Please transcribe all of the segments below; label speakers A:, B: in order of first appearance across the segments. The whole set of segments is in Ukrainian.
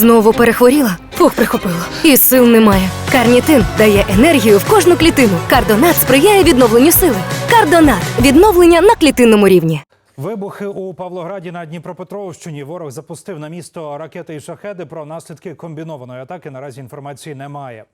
A: Знову перехворіла? Фух, прихопило. І сил немає. Карнітин дає енергію в кожну клітину. Кардонат сприяє відновленню сили. Кардонат відновлення на клітинному рівні.
B: Вибухи у Павлограді на Дніпропетровщині. Ворог запустив на місто ракети і шахеди. Про наслідки комбінованої атаки наразі інформації немає.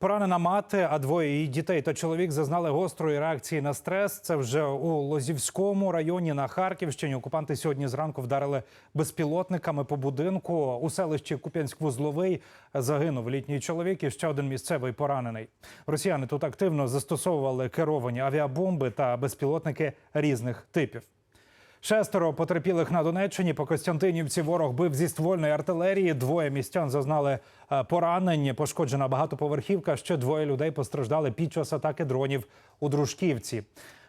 B: Поранена мати, а двоє її дітей та чоловік зазнали гострої реакції на стрес. Це вже у Лозівському районі на Харківщині. Окупанти сьогодні зранку вдарили безпілотниками по будинку. У селищі Куп'янськ-Вузловий загинув літній чоловік і ще один місцевий поранений. Росіяни тут активно застосовували керовані авіабомби та безпілотники різних типів. Шестеро потерпілих на Донеччині по Костянтинівці ворог бив зі ствольної артилерії. Двоє містян зазнали поранення. Пошкоджена багатоповерхівка. Ще двоє людей постраждали під час атаки дронів у Дружківці.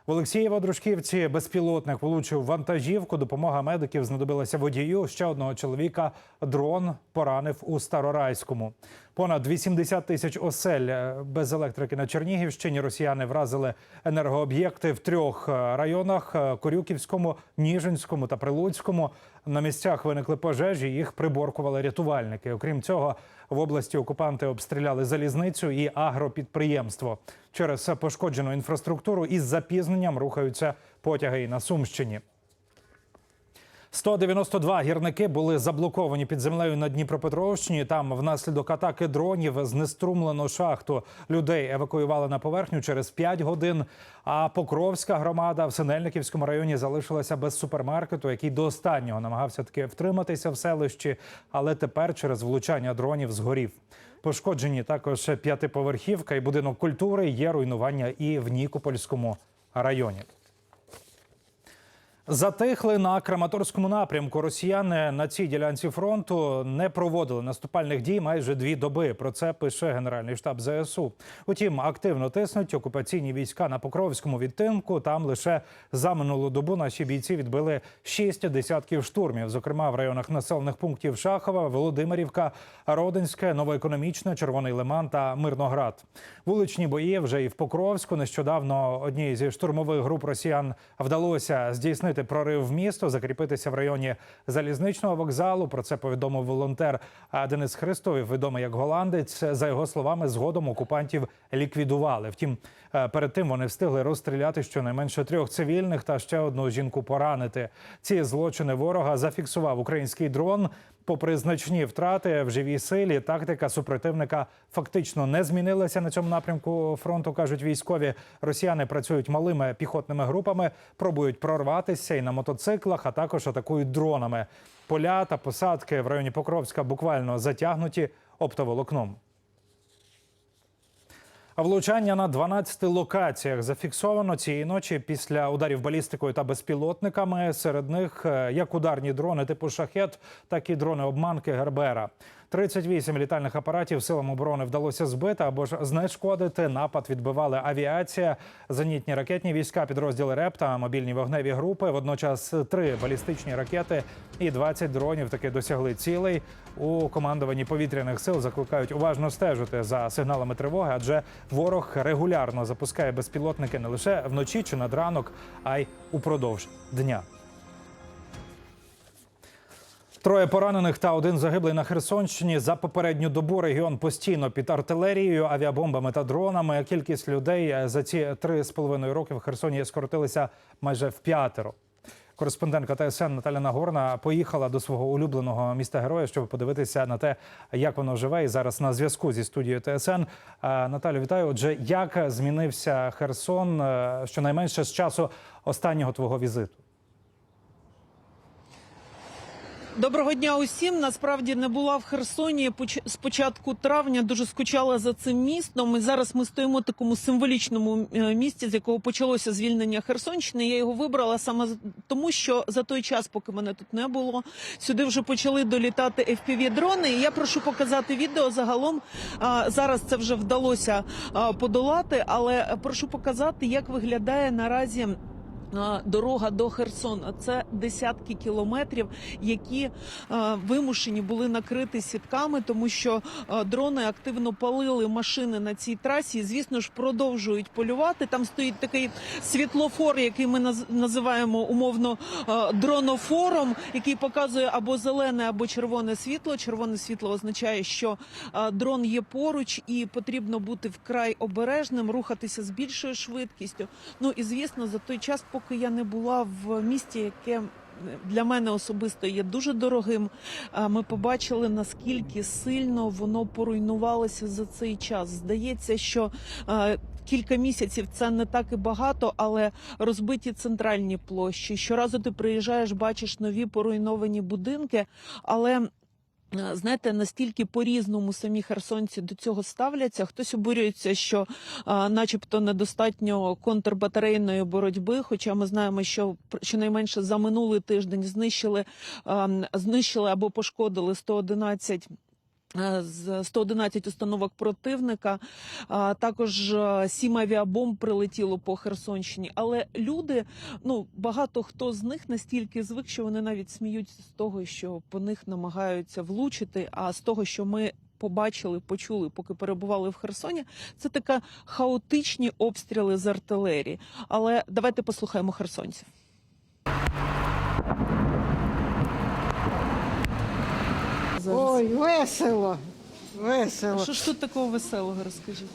B: В Олексієво-Дружківці безпілотник влучив вантажівку. Допомога медиків знадобилася водію. Ще одного чоловіка дрон поранив у Старорайському. Понад 80 тисяч осель е, без електрики на Чернігівщині. Росіяни вразили енергооб'єкти в трьох е, районах: е, Корюківському, Ніжинському та Прилуцькому. На місцях виникли пожежі. Їх приборкували рятувальники. Окрім цього, в області окупанти обстріляли залізницю і агропідприємство. Через пошкоджену інфраструктуру із запізненням рухаються потяги і на Сумщині. 192 гірники були заблоковані під землею на Дніпропетровщині. Там внаслідок атаки дронів знеструмлено шахту. Людей евакуювали на поверхню через 5 годин. А Покровська громада в Синельниківському районі залишилася без супермаркету, який до останнього намагався таки втриматися в селищі, але тепер через влучання дронів згорів. Пошкоджені також п'ятиповерхівка і будинок культури. Є руйнування і в Нікопольському районі. Затихли на Краматорському напрямку. Росіяни на цій ділянці фронту не проводили наступальних дій майже дві доби. Про це пише Генеральний штаб ЗСУ. Утім, активно тиснуть окупаційні війська на Покровському відтинку. Там лише за минулу добу наші бійці відбили шість десятків штурмів, зокрема в районах населених пунктів Шахова, Володимирівка, Родинське, Новоекономічне, Червоний Лиман та Мирноград. Вуличні бої вже і в Покровську. Нещодавно одній зі штурмових груп росіян вдалося здійснити прорив в місто, закріпитися в районі залізничного вокзалу. Про це повідомив волонтер Денис Христов, відомий як голландець. За його словами, згодом окупантів ліквідували. Втім, перед тим вони встигли розстріляти щонайменше трьох цивільних та ще одну жінку поранити. Ці злочини ворога зафіксував український дрон. Попри значні втрати в живій силі, тактика супротивника фактично не змінилася на цьому напрямку фронту. кажуть військові. Росіяни працюють малими піхотними групами, пробують прорватися і на мотоциклах, а також атакують дронами. Поля та посадки в районі Покровська буквально затягнуті оптоволокном. Влучання на 12 локаціях зафіксовано цієї ночі після ударів балістикою та безпілотниками. Серед них е, як ударні дрони типу шахет, так і дрони обманки Гербера. 38 літальних апаратів силам оборони вдалося збити або ж знешкодити. Напад відбивали авіація, зенітні ракетні війська, підрозділи РЕП та мобільні вогневі групи. Водночас три балістичні ракети і 20 дронів таки досягли цілей. У командуванні повітряних сил закликають уважно стежити за сигналами тривоги, адже ворог регулярно запускає безпілотники не лише вночі чи над ранок, а й упродовж дня. Троє поранених та один загиблий на Херсонщині. За попередню добу регіон постійно під артилерією, авіабомбами та дронами. Кількість людей за ці три з половиною роки в Херсоні скоротилися майже в п'ятеро. Кореспондентка ТСН Наталя Нагорна поїхала до свого улюбленого міста героя, щоб подивитися на те, як воно живе. І зараз на зв'язку зі студією ТСН. Е, Наталю, вітаю. Отже, як змінився Херсон е, щонайменше з часу останнього твого візиту?
C: Доброго дня усім. Насправді не була в Херсоні з початку травня. Дуже скучала за цим містом. І зараз ми стоїмо в такому символічному е, місці, з якого почалося звільнення Херсонщини. Я його вибрала саме тому, що за той час, поки мене тут не було, сюди вже почали долітати fpv дрони. І я прошу показати відео. Загалом зараз це вже вдалося подолати, але прошу показати, як виглядає наразі е, Дорога до Херсона це десятки кілометрів, які е, вимушені були накрити сітками, тому що е, дрони активно палили машини на цій трасі. Звісно ж, продовжують полювати. Там стоїть такий світлофор, який ми наз- називаємо умовно е, дронофором, який показує або зелене, або червоне світло. Червоне світло означає, що дрон є поруч, і потрібно бути вкрай обережним, рухатися з більшою швидкістю. Ну і звісно, за той час, поки я не була в місті, яке для мене особисто є дуже дорогим. Ми побачили наскільки сильно воно поруйнувалося за цей час. Здається, що кілька місяців це не так і багато, але розбиті центральні площі. Щоразу ти приїжджаєш, бачиш нові поруйновані будинки, але. Е, Знаєте, настільки по-різному самі херсонці до цього ставляться. Хтось обурюється, що, а, начебто, недостатньо контрбатарейної боротьби. Хоча ми знаємо, що щонайменше за минулий тиждень знищили, а, знищили або пошкодили 111 е, з 111 установок противника. Також е, сім авіабомб прилетіло по Херсонщині. Але люди, ну багато хто з них настільки звик, що вони навіть сміються з того, що по них намагаються влучити. А з того, що ми побачили, почули, поки перебували в Херсоні, це така хаотичні обстріли з артилерії. Але давайте послухаємо херсонців.
D: Ой, весело, весело.
C: Що ж тут такого веселого, розкажіть?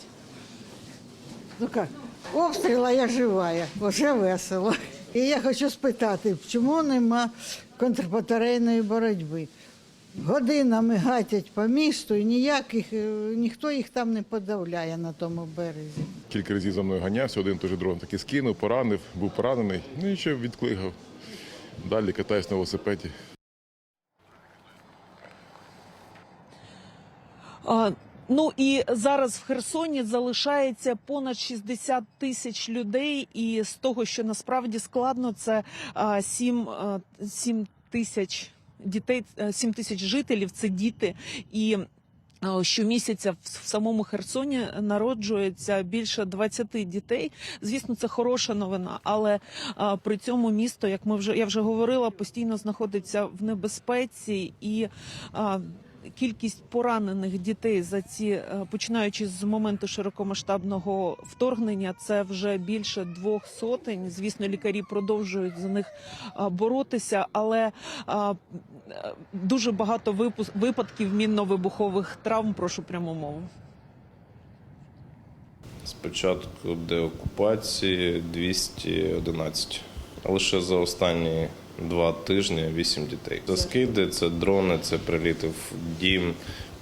D: Ну як, обстріла я живая, вже весело. І я хочу спитати, чому нема контрбатарейної боротьби? Годинами гатять по місту і ніяких, е, ніхто їх там не подавляє на тому березі.
E: Кілька разів за мною ганявся, один теж дрон таки скинув, поранив, був поранений. Ну і ще відклигав. Далі катаюсь на велосипеді.
C: Ну і зараз в Херсоні залишається понад 60 тисяч людей, і з того, що насправді складно, це а, 7, 7 тисяч дітей, е, 7 тисяч жителів. Це діти і. Щомісяця в самому Херсоні народжується більше 20 дітей. Звісно, це хороша новина, але при цьому місто, як ми вже я вже говорила, постійно знаходиться в небезпеці і. Кількість поранених дітей за ці е, починаючи з моменту широкомасштабного вторгнення, це вже більше двох сотень. Звісно, лікарі продовжують за них боротися, але е, дуже багато випадків мінно-вибухових травм. Прошу пряму мову.
F: Спочатку деокупації 211, лише за останні два тижні 8 дітей. Це скиди, це дрони, це приліти в дім,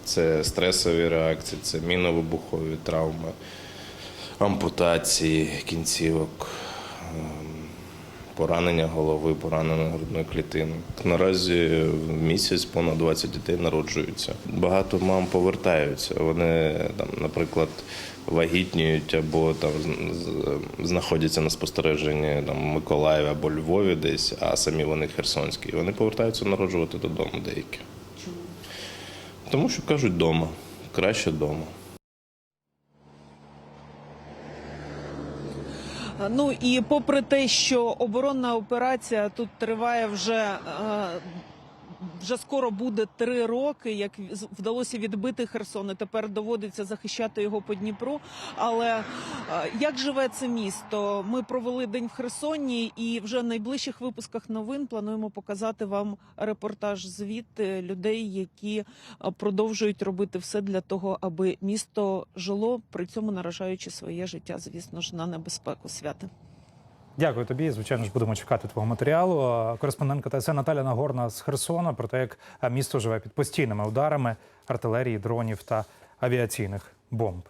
F: це стресові реакції, це міновибухові травми, ампутації кінцівок, ем, поранення голови, поранення грудної клітини. Наразі в місяць понад 20 дітей народжуються. Багато мам повертаються. Вони там, наприклад, вагітніють або там знаходяться на спостереженні там Миколаєві або Львові десь, а самі вони херсонські. І Вони повертаються народжувати додому деякі. Чому? Тому що кажуть вдома. Краще вдома.
C: Ну і попри те, що оборонна операція тут триває вже. е, Вже скоро буде три роки, як вдалося відбити Херсон. і Тепер доводиться захищати його по Дніпру. Але е, як живе це місто? Ми провели день в Херсоні, і вже в найближчих випусках новин плануємо показати вам репортаж звідти людей, які е, продовжують робити все для того, аби місто жило, при цьому наражаючи своє життя, звісно ж, на небезпеку свята.
B: Дякую тобі. Звичайно ж, будемо чекати твого матеріалу. Кореспондентка ТСН Наталя Нагорна з Херсона про те, як місто живе під постійними ударами артилерії, дронів та авіаційних бомб.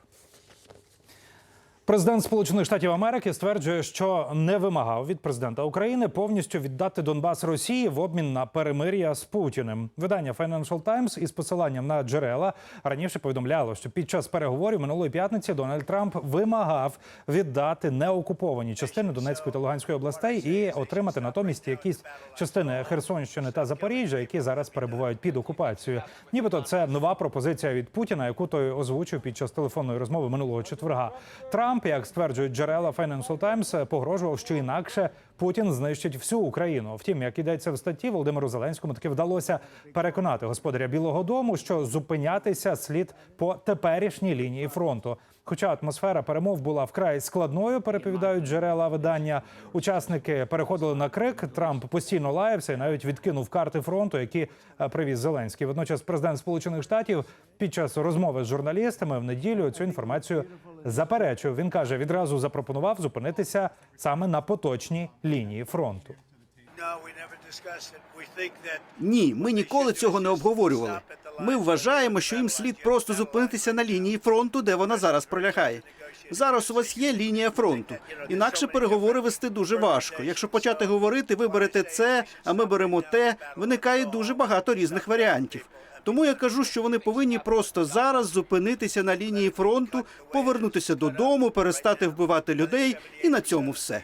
B: Президент Сполучених Штатів Америки стверджує, що не вимагав від президента України повністю віддати Донбас Росії в обмін на перемир'я з Путіним. Видання Financial Times із посиланням на джерела раніше повідомляло, що під час переговорів минулої п'ятниці Дональд Трамп вимагав віддати неокуповані частини Донецької та Луганської областей і отримати натомість якісь частини Херсонщини та Запоріжжя, які зараз перебувають під окупацією. Нібито це нова пропозиція від Путіна, яку той озвучив під час телефонної розмови минулого четверга. Трамп Трамп, як стверджують джерела Financial Times, погрожував, що інакше Путін знищить всю Україну. Втім, як йдеться в статті, Володимиру Зеленському таки вдалося переконати господаря Білого Дому, що зупинятися слід по теперішній лінії фронту. Хоча атмосфера перемов була вкрай складною, переповідають джерела видання. Учасники переходили на крик. Трамп постійно лаявся і навіть відкинув карти фронту, які е, привіз Зеленський. Водночас, президент Сполучених Штатів під час розмови з журналістами в неділю цю інформацію заперечив. Він каже, відразу запропонував зупинитися саме на поточній лінії фронту.
G: Ні, ми ніколи цього не обговорювали. Ми вважаємо, що їм слід просто зупинитися на лінії фронту, де вона зараз пролягає. Зараз у вас є лінія фронту. Інакше переговори вести дуже важко. Якщо почати говорити, ви берете це, а ми беремо те, виникає дуже багато різних варіантів. Тому я кажу, що вони повинні просто зараз зупинитися на лінії фронту, повернутися додому, перестати вбивати людей, і на цьому все.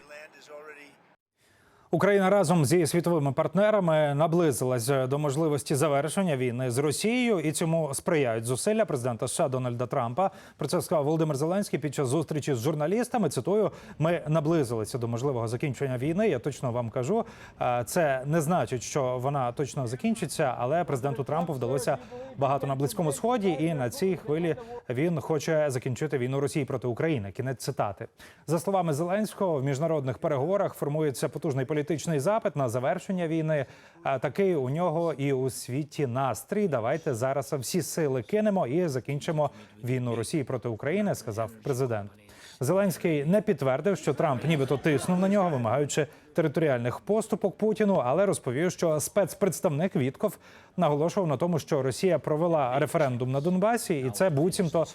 B: Україна разом зі світовими партнерами наблизилась до можливості завершення війни з Росією, і цьому сприяють зусилля президента США Дональда Трампа. Про це сказав Володимир Зеленський під час зустрічі з журналістами. Цитую: ми наблизилися до можливого закінчення війни. Я точно вам кажу. Е, Це не значить, що вона точно закінчиться, але президенту Трампу вдалося багато на близькому сході, і на цій хвилі він хоче закінчити війну Росії проти України. Кінець цитати за словами Зеленського в міжнародних переговорах формується потужний політичний запит на завершення війни. А Такий у нього і у світі настрій. Давайте зараз всі сили кинемо і закінчимо війну Росії проти України, сказав президент. Зеленський не підтвердив, що Трамп нібито тиснув на нього, вимагаючи територіальних поступок Путіну, але розповів, що спецпредставник Вітков наголошував на тому, що Росія провела референдум на Донбасі, і це буцімто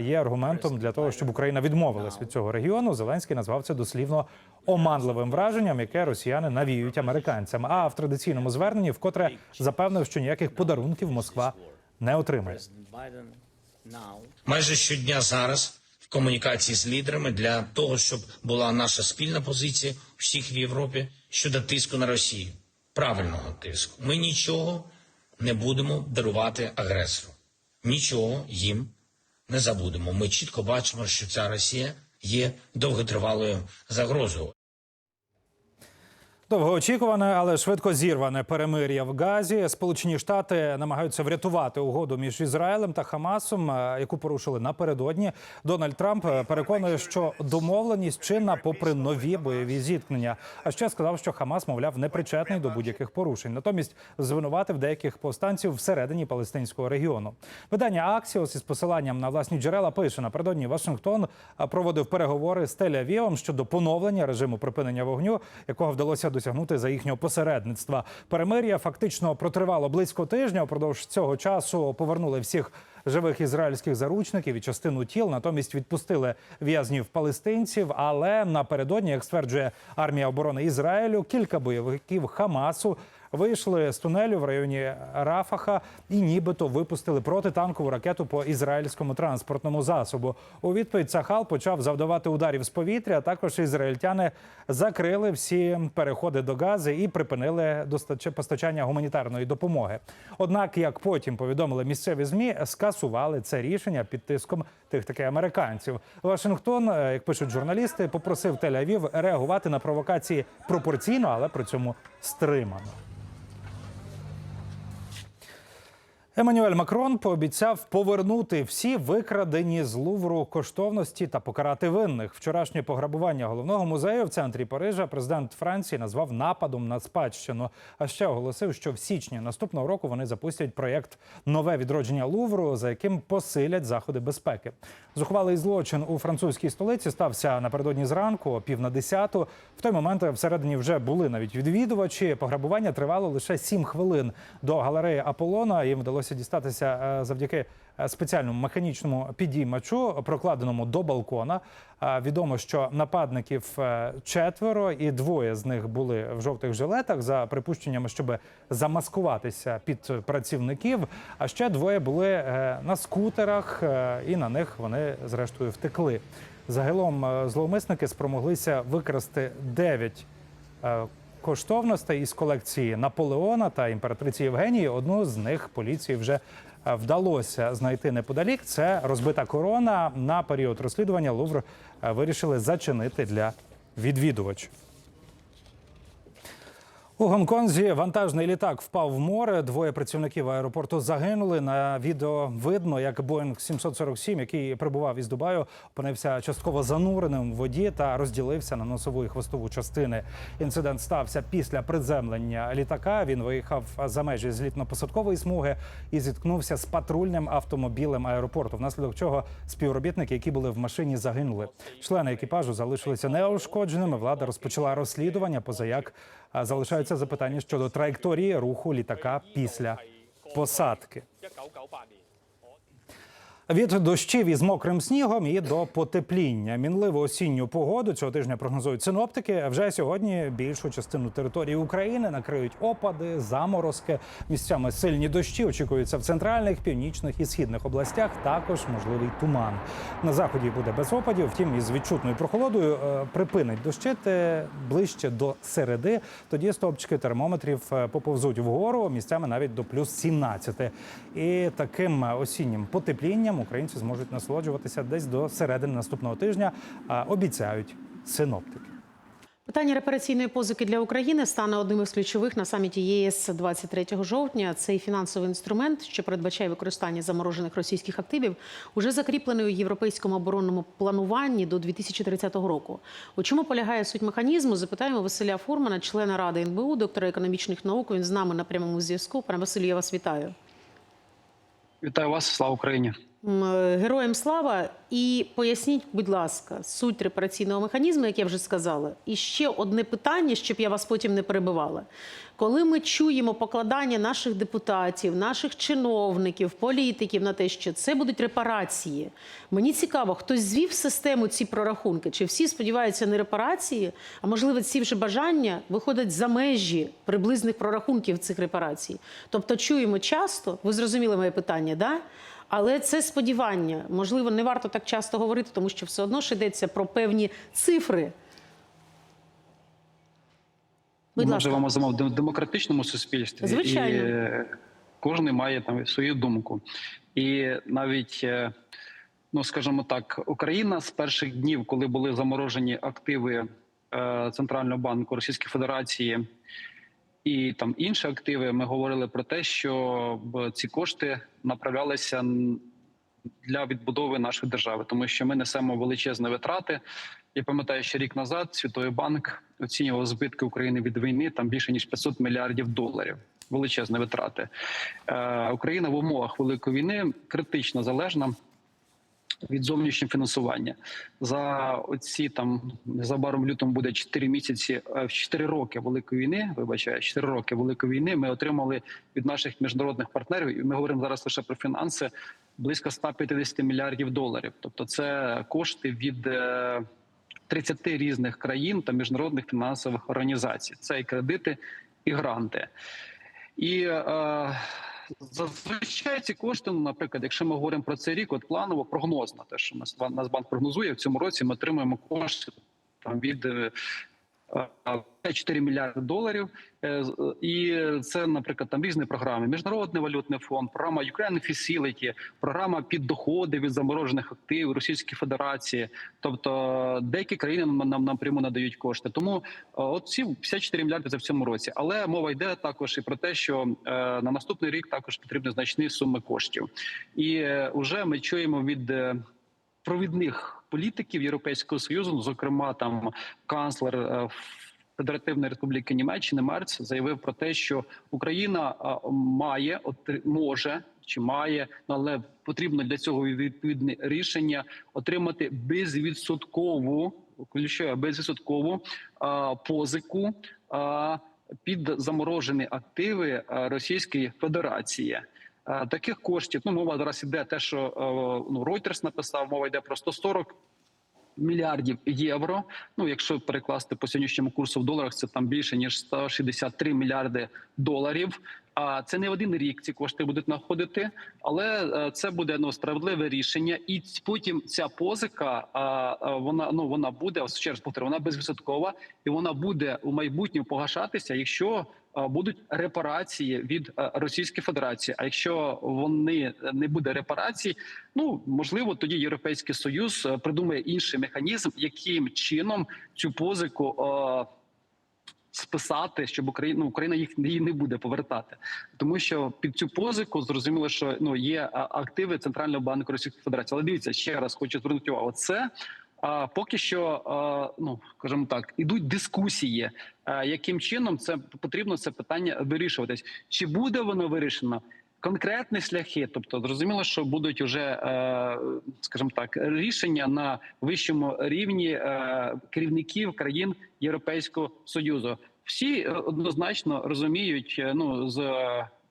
B: є аргументом для того, щоб Україна відмовилась від цього регіону. Зеленський назвав це дослівно оманливим враженням, яке росіяни навіюють американцям. А в традиційному зверненні вкотре запевнив, що ніяких подарунків Москва не отримає.
H: майже щодня зараз комунікації з лідерами для того, щоб була наша спільна позиція всіх в Європі щодо тиску на Росію, правильного тиску. Ми нічого не будемо дарувати агресору, нічого їм не забудемо. Ми чітко бачимо, що ця Росія є довготривалою загрозою.
B: Довгоочікуване, але швидко зірване перемир'я в Газі. Сполучені Штати намагаються врятувати угоду між Ізраїлем та Хамасом, е, яку порушили напередодні. Дональд Трамп е, переконує, що домовленість чинна попри нові бойові зіткнення. А ще сказав, що Хамас, мовляв, не причетний до будь-яких порушень. Натомість звинуватив деяких повстанців всередині палестинського регіону. Видання Аксіос із посиланням на власні джерела пише напередодні Вашингтон е, проводив переговори з Тель-Авівом щодо поновлення режиму припинення вогню, якого вдалося досягнути за їхнього посередництва. Перемир'я фактично протривало близько тижня. Упродовж цього часу повернули всіх живих ізраїльських заручників і частину тіл. Натомість відпустили в'язнів палестинців. Але напередодні, як стверджує армія оборони Ізраїлю, кілька бойовиків Хамасу. Вийшли з тунелю в районі Рафаха і нібито випустили протитанкову ракету по ізраїльському транспортному засобу. У відповідь Цахал почав завдавати ударів з повітря. Також ізраїльтяни закрили всі переходи до Гази і припинили постачання гуманітарної допомоги. Однак, як потім повідомили місцеві змі, скасували це рішення під тиском тих таки американців. Вашингтон, е, як пишуть журналісти, попросив Тель-Авів реагувати на провокації пропорційно, але при цьому стримано. Еммануель Макрон пообіцяв повернути всі викрадені з Лувру коштовності та покарати винних. Вчорашнє пограбування головного музею в центрі Парижа президент Франції назвав нападом на спадщину. А ще оголосив, що в січні наступного року вони запустять проєкт Нове відродження Лувру, за яким посилять заходи безпеки. Зухвалий злочин у французькій столиці стався напередодні зранку, о пів на десяту. В той момент всередині вже були навіть відвідувачі. Пограбування тривало лише сім хвилин. До галереї Аполлона їм вдалося дістатися е, завдяки е, спеціальному механічному підіймачу, прокладеному до балкона. Е, Відомо, що нападників четверо, і двоє з них були в жовтих жилетах за припущеннями, щоб замаскуватися під працівників. А ще двоє були на скутерах, і на них вони зрештою втекли. Загалом зловмисники спромоглися викрасти 9 е, коштовностей із колекції Наполеона та імператриці Євгенії. Одну з них поліції вже е, вдалося знайти неподалік, це розбита корона. На період розслідування Лувр е, вирішили зачинити для відвідувачів. У Гонконзі вантажний літак впав в море. Двоє працівників аеропорту загинули. На відео видно, як Боїнг 747, який прибував із Дубаю, опинився частково зануреним в воді та розділився на носову і хвостову частини. Інцидент стався після приземлення літака. Він виїхав за межі злітно-посадкової смуги і зіткнувся з патрульним автомобілем аеропорту. Внаслідок чого співробітники, які були в машині, загинули. Члени екіпажу залишилися неушкодженими. Влада розпочала розслідування, поза як залишаються запитання щодо траєкторії руху літака після посадки. Від дощів із мокрим снігом і до потепління. Мінливу осінню погоду цього тижня прогнозують синоптики. Вже сьогодні більшу частину території України накриють опади, заморозки. Місцями сильні дощі очікуються в центральних, північних і східних областях. Також можливий туман. На заході буде без опадів. Втім, із відчутною прохолодою е, припинить дощити ближче до середи. Тоді стовпчики термометрів е, поповзуть вгору, місцями навіть до плюс 17. І таким е, осіннім потеплінням українці зможуть насолоджуватися десь до середини наступного тижня. а Обіцяють синоптики.
I: Питання репараційної позики для України стане одним із ключових на саміті ЄС 23 жовтня. Цей фінансовий інструмент, що передбачає використання заморожених російських активів, уже закріплений у європейському оборонному плануванні до 2030 року. У чому полягає суть механізму? Запитаємо Василя Фурмана, члена ради НБУ, доктора економічних наук. Він з нами на прямому зв'язку. Пане Василю, я вас вітаю.
J: Вітаю вас, слава Україні.
I: Е, Героям слава і поясніть, будь ласка, суть репараційного механізму, як я вже сказала. І ще одне питання, щоб я вас потім не перебивала. Коли ми чуємо покладання наших депутатів, наших чиновників, політиків на те, що це будуть репарації, мені цікаво, хтось звів систему ці прорахунки? Чи всі сподіваються на репарації? А можливо, ці вже бажання виходять за межі приблизних прорахунків цих репарацій? Тобто, чуємо часто, ви зрозуміли моє питання, да? Але це сподівання. Можливо, не варто так часто говорити, тому що все одно ж йдеться про певні цифри. Будь
J: Ми живемо в демократичному суспільстві,
I: Звичайно.
J: і е, кожен має там свою думку. І навіть, е, ну скажімо так, Україна з перших днів, коли були заморожені активи е, Центрального банку Російської Федерації і там інші активи, ми говорили про те, що ці кошти направлялися для відбудови нашої держави, тому що ми несемо величезні витрати. Я пам'ятаю, що рік назад Світовий банк оцінював збитки України від війни там більше ніж 500 мільярдів доларів. Величезні витрати. Е, Україна в умовах великої війни критично залежна від зовнішнього фінансування. За оці там незабаром лютому буде 4 місяці, е, в 4 роки великої війни. Вибачаю, 4 роки великої війни. Ми отримали від наших міжнародних партнерів, і ми говоримо зараз лише про фінанси близько 150 мільярдів доларів. Тобто, це кошти від е, 30 різних країн та міжнародних фінансових організацій. Це і кредити, і гранти. І е, зазвичай ці кошти, ну, наприклад, якщо ми говоримо про цей рік, от планово прогнозно, те, що нас Нацбанк прогнозує в цьому році, ми отримуємо кошти там від. Е, е, 4 мільярди доларів, Е, і це, наприклад, там різні програми: Міжнародний валютний фонд, програма Ukraine Facility, програма під доходи від заморожених активів Російської Федерації. Тобто деякі країни нам, напряму надають кошти. Тому е, от ці 54 мільярди це в цьому році. Але мова йде також і про те, що е, на наступний рік також потрібні значні суми коштів. І е, вже ми чуємо від. Е, Провідних політиків Європейського союзу, ну, зокрема там канцлер е, Федеративної Республіки Німеччини Мерц заявив про те, що Україна має отри- може чи має, ну, але потрібно для цього відповідне рішення отримати безвідсоткову включаю безвідсоткову позику під заморожені активи Російської Федерації. А, Таких коштів ну мова зараз іде те, що е, ну Reuters написав, мова йде про 140 мільярдів євро. Ну, якщо перекласти по сьогоднішньому курсу в доларах, це там більше ніж 163 мільярди доларів. А це не один рік ці кошти будуть знаходити, але е, це буде ну справедливе рішення, і потім ця позика вона ну вона буде ще раз повторю, вона безвідсоткова, і вона буде у майбутньому погашатися, якщо будуть репарації від Російської Федерації. А якщо вони не буде репарацій, ну можливо, тоді Європейський Союз е, придумає інший механізм, яким чином цю позику. Списати, щоб Україна ну, Україна їх її не буде повертати, тому що під цю позику зрозуміло, що ну є активи Центрального банку Російської Федерації. Але дивіться ще раз, хочу звернути увагу. Це а, поки що, а, ну скажімо так, ідуть дискусії, а, яким чином це потрібно це питання вирішуватись. Чи буде воно вирішено? Конкретні шляхи, тобто зрозуміло, що будуть уже, е, скажімо так, рішення на вищому рівні е, керівників країн Європейського союзу. Всі е, однозначно розуміють, ну з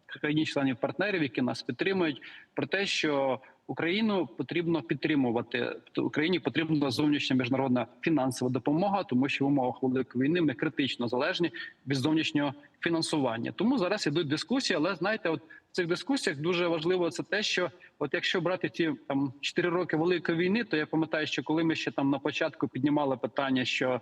J: країн-членів партнерів, які нас підтримують, про те, що Україну потрібно підтримувати. Тобто Україні потрібна зовнішня міжнародна фінансова допомога, тому що в умовах великої війни ми критично залежні від зовнішнього фінансування. Тому зараз ідуть дискусії, але знаєте, от цих дискусіях дуже важливо це те, що от якщо брати ті там 4 роки великої війни, то я пам'ятаю, що коли ми ще там на початку піднімали питання, що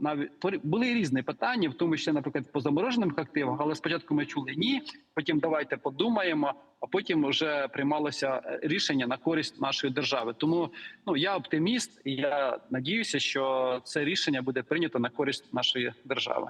J: навіть були різні питання, в тому числі, наприклад, по заморожених активах, але спочатку ми чули ні, потім давайте подумаємо, а потім вже приймалося е, рішення на користь нашої держави. Тому ну я оптиміст, і я надіюся, що це рішення буде прийнято на користь нашої держави.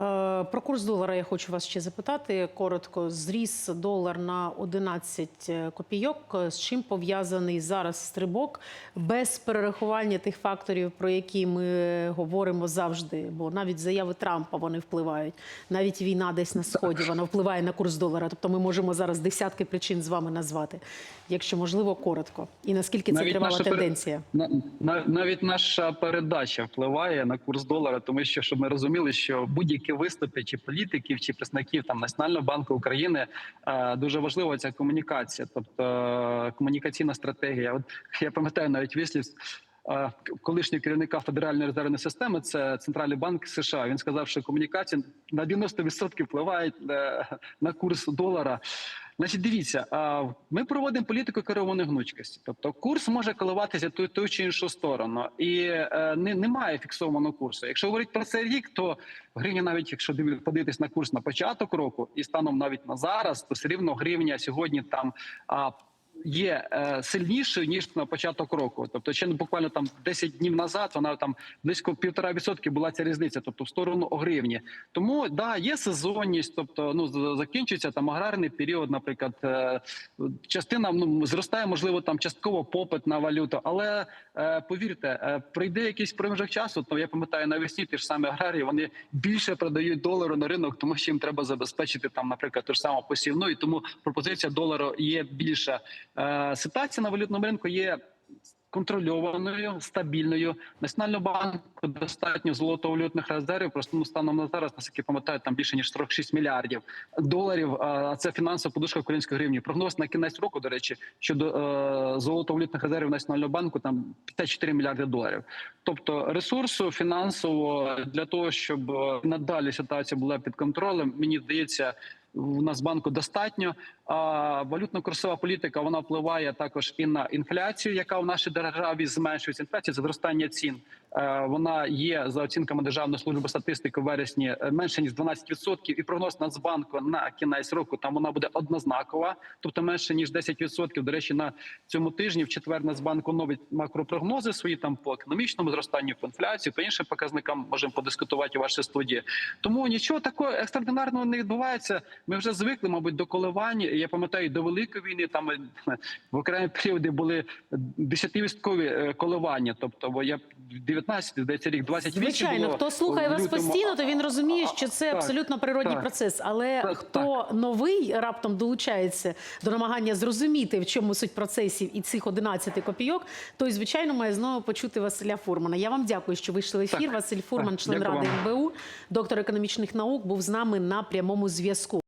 I: Е, Про курс долара я хочу вас ще запитати. Коротко, зріс долар на 11 копійок. З чим пов'язаний зараз стрибок без перерахування тих факторів, про які ми говоримо завжди? Бо навіть заяви Трампа вони впливають. Навіть війна десь на сході вона впливає на курс долара. Тобто ми можемо зараз десятки причин з вами назвати, якщо можливо, коротко. І наскільки це тривала
J: наша
I: тенденція?
J: На, навіть наша передача впливає на курс долара, тому що щоб ми розуміли, що будь-які виступи чи політиків, чи представників там Національного банку України е, дуже важлива ця комунікація, тобто е, комунікаційна стратегія. От я пам'ятаю навіть вислів. е, Колишнього керівника Федеральної резервної системи це центральний банк США. Він сказав, що комунікація на 90% впливає на курс долара. Значить, дивіться, ми проводимо політику керованої гнучкості. Тобто курс може коливатися ту, ту чи іншу сторону, і е, не, немає фіксованого курсу. Якщо говорити про цей рік, то гривня, навіть якщо подивитись на курс на початок року і станом навіть на зараз, то все рівно гривня сьогодні там. Є е, сильнішою ніж на початок року, тобто ще буквально там 10 днів назад вона там близько півтора відсотки була ця різниця, тобто в сторону гривні. Тому да, є сезонність, тобто ну закінчується там аграрний період, наприклад, е, частина ну зростає, можливо, там частково попит на валюту, але е, повірте, прийде якийсь проміжок часу. То я пам'ятаю навесні ті ж самі аграрії, вони більше продають долару на ринок, тому що їм треба забезпечити там, наприклад, ту ж саму посівну, і тому пропозиція долару є більша. Е, ситуація на валютному ринку є контрольованою, стабільною. Національного банку достатньо золотовалютних резервів. Просто ну, станом на зараз, наскільки пам'ятаю, там більше ніж 46 мільярдів доларів. А це фінансова подушка української гривні. Прогноз на кінець року, до речі, щодо е, золотовалютних резервів Національного банку, там 54 мільярди доларів. Тобто ресурсу фінансово для того, щоб е, надалі ситуація була під контролем, мені здається. В Нацбанку достатньо. А валютно-курсова політика вона впливає також і на інфляцію, яка в нашій державі зменшується. Інфляція зростання цін. Е, Вона є за оцінками Державної служби статистики в вересні е, менше ніж 12%. І прогноз Нацбанку на кінець року там вона буде однознакова, тобто менше ніж 10%. До речі, на цьому тижні в четвер Нацбанк оновить макропрогнози свої там по економічному зростанню, по інфляції, по іншим показникам можемо подискутувати у вашій студії. Тому нічого такого екстраординарного не відбувається. Ми вже звикли, мабуть, до коливань. Я пам'ятаю, до великої війни там е, в окремі періоди були десятивісткові коливання. Тобто, бо я 19, здається, рік 28
I: Звичайно,
J: було
I: хто слухає вас постійно, то він розуміє, що це
J: Так,
I: абсолютно природній
J: так.
I: процес. Але
J: Так,
I: хто новий раптом долучається до намагання зрозуміти, в чому суть процесів і цих 11 копійок, той звичайно має знову почути Василя Фурмана. Я вам дякую, що вийшли в ефір.
J: Так,
I: Василь Фурман,
J: так,
I: член ради
J: вам.
I: МБУ, доктор економічних наук, був з нами на прямому зв'язку.